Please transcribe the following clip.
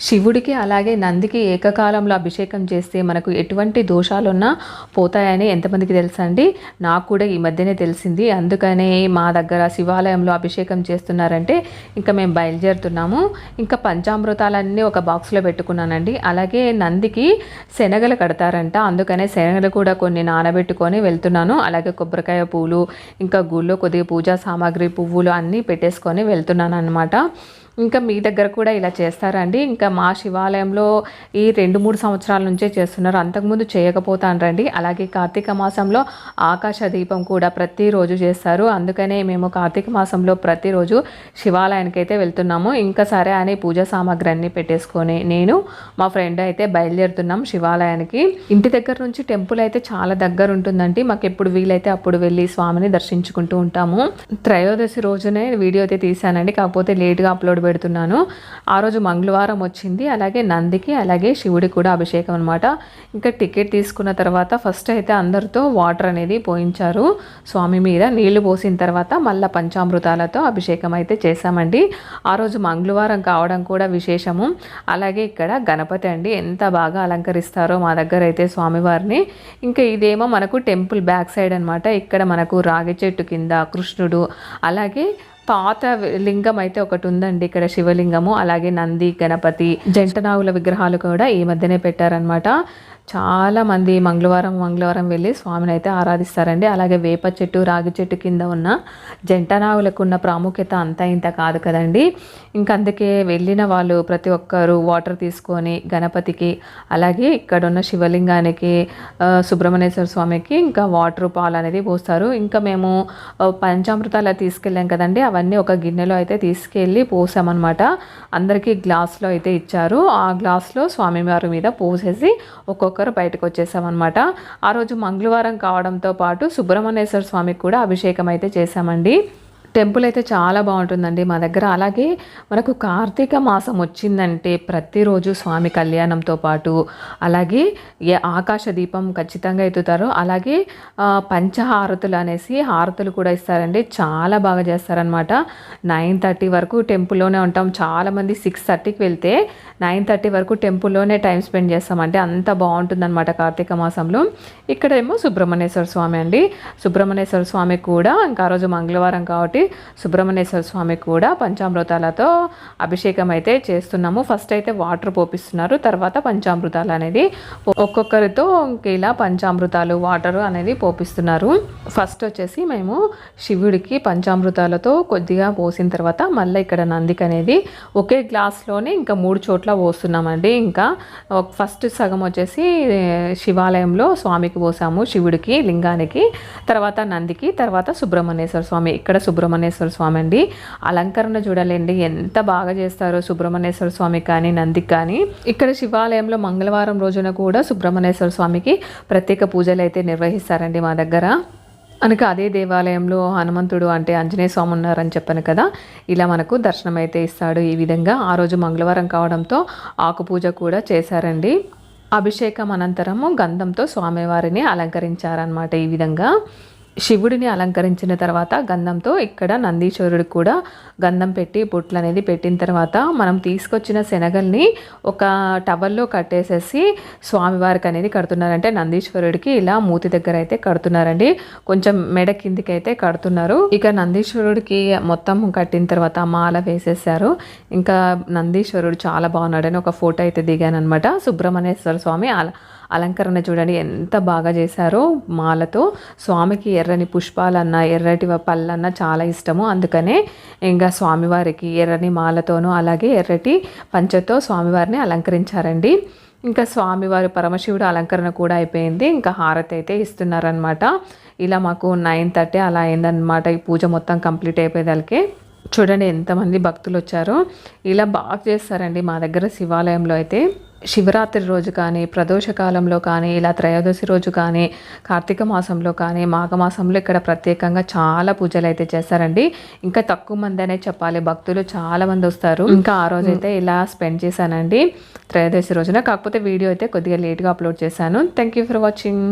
శివుడికి అలాగే నందికి ఏకకాలంలో అభిషేకం చేస్తే మనకు ఎటువంటి దోషాలున్నా పోతాయని ఎంతమందికి తెలుసండి? నాకు కూడా ఈ మధ్యనే తెలిసింది. అందుకనే మా దగ్గర శివాలయంలో అభిషేకం చేస్తున్నారంటే ఇంకా మేము బయలుదేరుతున్నాము. ఇంకా పంచామృతాలన్నీ ఒక బాక్స్లో పెట్టుకున్నానండి. అలాగే నందికి శనగలు కడతారంట. అందుకనే శనగలు కూడా కొన్ని నానబెట్టుకొని వెళ్తున్నాను. అలాగే కొబ్బరికాయ పూలు ఇంకా గుళ్ళో కొద్దిగా పూజా సామాగ్రి పువ్వులు అన్నీ పెట్టేసుకొని వెళ్తున్నాను అనమాట ఇంకా మీ దగ్గర కూడా ఇలా చేస్తారండి. ఇంకా మా శివాలయంలో ఈ రెండు మూడు సంవత్సరాల నుంచే చేస్తున్నారు. అంతకుముందు చేయకపోతాండ్రండి అలాగే కార్తీక మాసంలో ఆకాశ దీపం కూడా ప్రతిరోజు చేస్తారు. అందుకనే మేము కార్తీక మాసంలో ప్రతిరోజు శివాలయానికి అయితే వెళ్తున్నాము. ఇంకా సరే అని పూజా సామాగ్రి అన్ని పెట్టేసుకొని నేను మా ఫ్రెండ్ అయితే బయలుదేరుతున్నాం శివాలయానికి. ఇంటి దగ్గర నుంచి టెంపుల్ అయితే చాలా దగ్గర ఉంటుందండి. మాకు ఎప్పుడు వీలైతే అప్పుడు వెళ్ళి స్వామిని దర్శించుకుంటూ ఉంటాము. త్రయోదశి రోజునే వీడియో అయితే తీసానండి కాకపోతే లేట్గా అప్లోడ్ పెడుతున్నాను. ఆ రోజు మంగళవారం వచ్చింది. అలాగే నందికి అలాగే శివుడి కూడా అభిషేకం అనమాట ఇంకా టికెట్ తీసుకున్న తర్వాత ఫస్ట్ అయితే అందరితో వాటర్ అనేది పోయించారు. స్వామి మీద నీళ్ళు పోసిన తర్వాత మళ్ళీ పంచామృతాలతో అభిషేకం అయితే చేశామండి. ఆ రోజు మంగళవారం కావడం కూడా విశేషము. అలాగే ఇక్కడ గణపతి అండి ఎంత బాగా అలంకరిస్తారో మా దగ్గర అయితే స్వామివారిని. ఇంకా ఇదేమో మనకు టెంపుల్ బ్యాక్ సైడ్ అనమాట ఇక్కడ మనకు రాగి చెట్టు కింద కృష్ణుడు అలాగే పాత లింగం అయితే ఒకటి ఉందండి ఇక్కడ శివలింగము అలాగే నంది గణపతి జంటనాగుల విగ్రహాలు కూడా ఈ మధ్యనే పెట్టారనమాట చాలా మంది మంగళవారం మంగళవారం వెళ్ళి స్వామిని అయితే ఆరాధిస్తారండి. అలాగే వేప చెట్టు రాగి చెట్టు కింద ఉన్న జంటనాగులకు ఉన్న ప్రాముఖ్యత అంతా ఇంత కాదు కదండి. ఇంకా అందుకే వెళ్ళిన వాళ్ళు ప్రతి ఒక్కరు వాటర్ తీసుకొని గణపతికి అలాగే ఇక్కడ ఉన్న శివలింగానికి సుబ్రహ్మణ్యేశ్వర స్వామికి ఇంకా వాటర్ పాలు అనేది పోస్తారు. ఇంకా మేము ఆ, పంచామృతాలు తీసుకెళ్ళాం కదండి. అవన్నీ ఒక గిన్నెలో అయితే తీసుకెళ్ళి పోసామన్నమాట. అందరికీ గ్లాస్లో అయితే ఇచ్చారు. ఆ గ్లాస్లో స్వామివారి మీద పోసేసి ఒక్కొక్కరు బయటకు వచ్చేసామన్నమాట. ఆ రోజు మంగళవారం కావడంతో పాటు సుబ్రహ్మణ్యేశ్వర స్వామికి కూడా అభిషేకం అయితే చేశామండి. టెంపుల్ అయితే చాలా బాగుంటుందండి మా దగ్గర. అలాగే మనకు కార్తీక మాసం వచ్చిందంటే ప్రతిరోజు స్వామి కళ్యాణంతో పాటు అలాగే ఆకాశ దీపం ఖచ్చితంగా ఎత్తుతారు. అలాగే పంచహారతులు అనేసి హారతులు కూడా ఇస్తారండి. చాలా బాగా చేస్తారనమాట నైన్ థర్టీ వరకు టెంపుల్లోనే ఉంటాం. చాలామంది సిక్స్ థర్టీకి వెళ్తే నైన్ థర్టీ వరకు టెంపుల్లోనే టైం స్పెండ్ చేస్తామంటే అంత బాగుంటుందన్నమాట కార్తీక మాసంలో. ఇక్కడేమో సుబ్రహ్మణ్యేశ్వర స్వామి అండి. సుబ్రహ్మణ్యేశ్వర స్వామి కూడా ఇంకా రోజు మంగళవారం కాబట్టి సుబ్రహ్మణ్యేశ్వర స్వామి కూడా పంచామృతాలతో అభిషేకం అయితే చేస్తున్నాము. ఫస్ట్ అయితే వాటర్ పోపిస్తున్నారు. తర్వాత పంచామృతాలు అనేది ఒక్కొక్కరితో ఇలా పంచామృతాలు వాటర్ అనేది పోపిస్తున్నారు. ఫస్ట్ వచ్చేసి మేము శివుడికి పంచామృతాలతో కొద్దిగా పోసిన తర్వాత మళ్ళీ ఇక్కడ నందికి అనేది ఒకే గ్లాస్లోనే ఇంకా మూడు చోట్ల పోస్తున్నామండి. ఇంకా ఫస్ట్ సగం వచ్చేసి శివాలయంలో స్వామికి పోసాము శివుడికి లింగానికి తర్వాత నందికి తర్వాత సుబ్రహ్మణ్యేశ్వర స్వామి. ఇక్కడ సుబ్రహ్మణ్యేశ్వర స్వామి అండి. అలంకరణ చూడాలండి. ఎంత బాగా చేస్తారో సుబ్రహ్మణ్యేశ్వర స్వామి కానీ నందికి కానీ. ఇక్కడ శివాలయంలో మంగళవారం రోజున కూడా సుబ్రహ్మణ్యేశ్వర స్వామికి ప్రత్యేక పూజలు అయితే నిర్వహిస్తారండి మా దగ్గర. అనక అదే దేవాలయంలో హనుమంతుడు అంటే ఆంజనేయ స్వామి ఉన్నారని చెప్పాను కదా. ఇలా మనకు దర్శనం అయితే ఇస్తాడు ఈ విధంగా. ఆ రోజు మంగళవారం కావడంతో ఆకు పూజ కూడా చేశారండి. అభిషేకం అనంతరము గంధంతో స్వామివారిని అలంకరించారనమాట ఈ విధంగా. శివుడిని అలంకరించిన తర్వాత గంధంతో ఇక్కడ నందీశ్వరుడు కూడా గంధం పెట్టి బొట్లు అనేది పెట్టిన తర్వాత మనం తీసుకొచ్చిన శనగల్ని ఒక టవల్లో కట్టేసేసి స్వామివారికి అనేది కడుతున్నారంటే నందీశ్వరుడికి ఇలా మూతి దగ్గర అయితే కడుతున్నారండి. కొంచెం మెడ కిందికి అయితే కడుతున్నారు. ఇక నందీశ్వరుడికి మొత్తం కట్టిన తర్వాత మాల వేసేసారు ఇంకా నందీశ్వరుడు చాలా బాగున్నాడని ఒక ఫోటో అయితే దిగాను అనమాట సుబ్రహ్మణ్యేశ్వర స్వామి అలా అలంకరణ చూడండి ఎంత బాగా చేశారో మాలతో. స్వామికి ఎర్రని పుష్పాలన్నా ఎర్రటి పళ్ళన్నా చాలా ఇష్టము. అందుకనే ఇంకా స్వామివారికి ఎర్రని మాలతోనూ అలాగే ఎర్రటి పంచతో స్వామివారిని అలంకరించారండి. ఇంకా స్వామివారి పరమశివుడు అలంకరణ కూడా అయిపోయింది. ఇంకా హారతి అయితే ఇస్తున్నారనమాట ఇలా మాకు నైన్ థర్టీ అలా అయిందనమాట ఈ పూజ మొత్తం కంప్లీట్ అయిపోయేదానికి. చూడండి ఎంతమంది భక్తులు వచ్చారో. ఇలా బాగా చేస్తారండి మా దగ్గర శివాలయంలో అయితే. శివరాత్రి రోజు కానీ ప్రదోష కాలంలో కానీ ఇలా త్రయోదశి రోజు కానీ కార్తీక మాసంలో కానీ మాఘమాసంలో ఇక్కడ ప్రత్యేకంగా చాలా పూజలు అయితే చేస్తారండి. ఇంకా తక్కువ మంది అనే చెప్పాలి. భక్తులు చాలా మంది వస్తారు. ఇంకా ఆ రోజు అయితే ఇలా స్పెండ్ చేశానండి. త్రయోదశి రోజున. కాకపోతే వీడియో అయితే కొద్దిగా లేట్గా అప్లోడ్ చేశాను. Thank you for watching